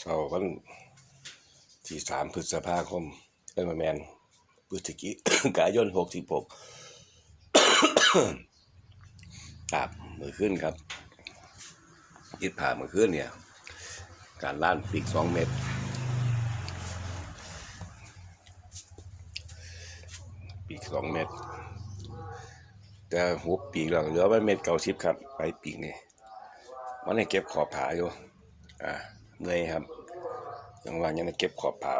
เสาวันที่สามพฤษภาคมเอ้ยมแมนพฤศจิกายนหกสิบหกครับมือขึ้นครับยิดผ่ามือขึ้นเนี่ย การล้านปีกสองเมตร ปีกสองเมตร แต่หัวปีกเราเหลือไว้เม็ดเก้าสิบครับ ไปปีกนี่มันให้เก็บขอบผาอยู่ อ่า เลยครับยังว่ายังได้เก็บขอบผา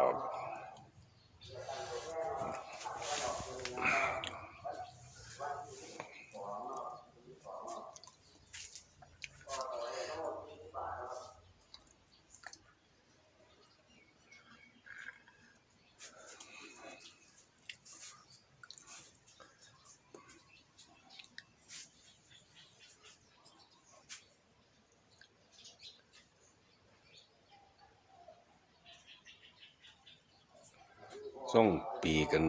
ส่งปีกัน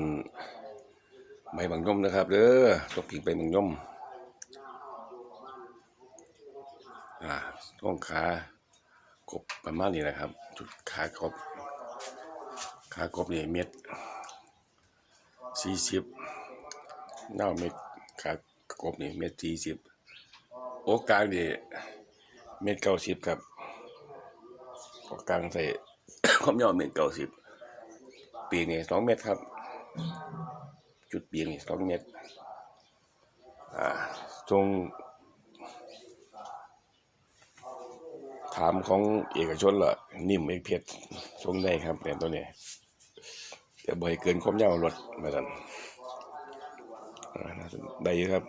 ใบบางย่มนะครับเด้อต้องปีกใบบางย่มอ่าช่วงขากบประมาณนี้แหละครับ จุดขากบขากบนี่เม็ดสี่สิบเน่าเม็ดขากบนี่เม็ดสี่สิบโอกลางนี่เม็ดเก้าสิบครับโอกลางใส่ความยาวเม็ดเก้าสิบ ปีกนี่สองเมตรครับ จุดปีกนี่สองเมตรอ่าตรงถามของเอกชนละนิ่มเอกเพชรทรงได้ครับแต่ตัวนี้แต่บ่อยเกินความยาวรถมาดันอ่นได้ครับ